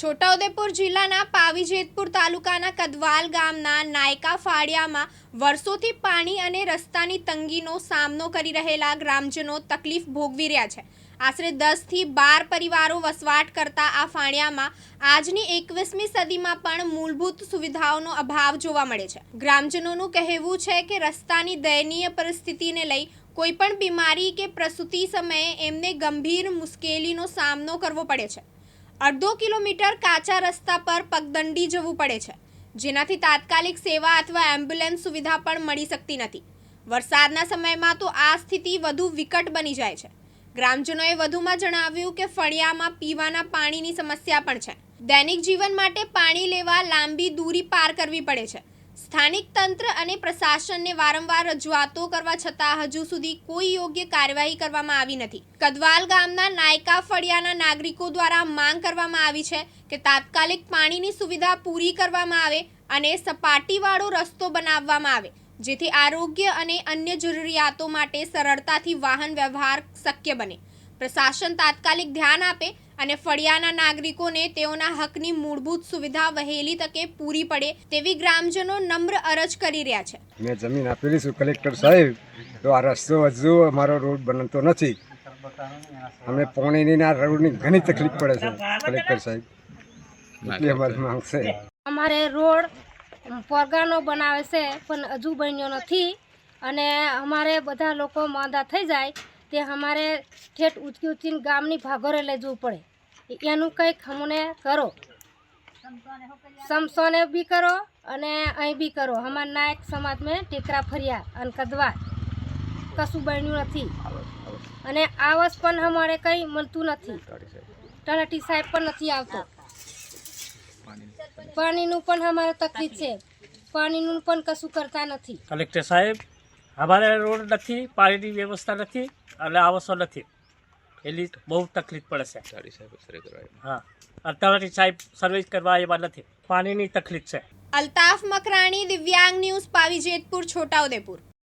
છોટાઉદેપુર જિલ્લાના પાવીજેતપુર તાલુકાના કદવાલ ગામના નાયકા ફાળિયામાં વર્ષોથી પાણી અને રસ્તાની તંગીનો સામનો કરી રહેલા ગ્રામજનો તકલીફ ભોગવી રહ્યા છે. આશરે દસથી બાર પરિવારો વસવાટ કરતા આ ફાળિયામાં આજની એકવીસમી સદીમાં પણ મૂળભૂત સુવિધાઓનો અભાવ જોવા મળે છે. ગ્રામજનોનું કહેવું છે કે રસ્તાની દયનીય પરિસ્થિતિને લઈ કોઈપણ બીમારી કે પ્રસૂતિ સમયે એમને ગંભીર મુશ્કેલીનો સામનો કરવો પડે છે. અડધો કિલોમીટર કાચા રસ્તા પર પગદંડી જવું પડે છે. જેનાથી તાત્કાલિક સેવા અથવા એમ્બ્યુલન્સ સુવિધા પણ મળી શકતી નથી. વરસાદના સમયમાં તો આ સ્થિતિ વધુ વિકટ બની જાય છે. ગ્રામજનોએ વધુમાં જણાવ્યું કે ફળિયામાં પીવાના પાણીની સમસ્યા પણ છે. દૈનિક જીવન માટે પાણી લેવા લાંબી દૂરી પાર કરવી પડે છે. સ્થાનિક તંત્ર અને પ્રશાસનને વારંવાર રજૂઆતો કરવા છતાં હજુ સુધી કોઈ યોગ્ય કાર્યવાહી કરવામાં આવી નથી. કદવાલ ગામના નાયકા ફળિયાના નાગરિકો દ્વારા માંગ કરવામાં આવી છે કે તાત્કાલિક પાણીની સુવિધા પૂરી કરવામાં આવે અને સપાટીવાળો રસ્તો બનાવવામાં આવે, જેથી આરોગ્ય અને અન્ય જરૂરિયાતો માટે સરળતાથી વાહન વ્યવહાર શક્ય બને. પ્રશાસન તાત્કાલિક ધ્યાન આપે અને ફળિયાના નાગરિકોને તેઓના હકની મૂળભૂત સુવિધા વહેલી તકે પૂરી પડે તેવી ગ્રામજનો નમ્ર અરજ કરી રહ્યા છે. મેં જમીન આપેલી છું કલેક્ટર સાહેબ. તો આ રસ્તો હજુ અમારો રોડ બનતો નથી. અમે પોણીની ને આ રોડની ઘણી તકલીફ પડે છે કલેક્ટર સાહેબ. એટલી અમારી માંગ છે. અમારે રોડ પરગાનો બનાવે છે પણ હજુ બન્યો નથી. અને અમારે બધા લોકો માંદા થઈ જાય. તે અમારે ઠેઠ ઉચકી ઉચકીને ગામની ભાગોરે લઈ જવું પડે. એનું કંઈક અમને કરો. સમસોને બી કરો અને અહીં બી કરો. અમારા નાયક સમાજ મેં ટેકરા ફર્યા અને કદવા. કશું બન્યું નથી. અને આવાસ પણ અમારે કંઈ મળતું નથી. તલાટી સાહેબ પણ નથી આવતો. પાણીનું પણ અમારે તકલીફ છે. પાણીનું પણ કશું કરતા નથી. કલેક્ટર સાહેબ? અમારે રોડ નથી પાણીની વ્યવસ્થા નથી અને આવાસો નથી. એટલી બહુ તકલીફ પડે છે. હા. અને સાહેબ સર્વિસ કરવા એવા નથી. પાણીની તકલીફ છે. અલ્તાફ મકરાણી દિવ્યાંગ ન્યૂઝ પાવીજેતપુર છોટાઉદેપુર.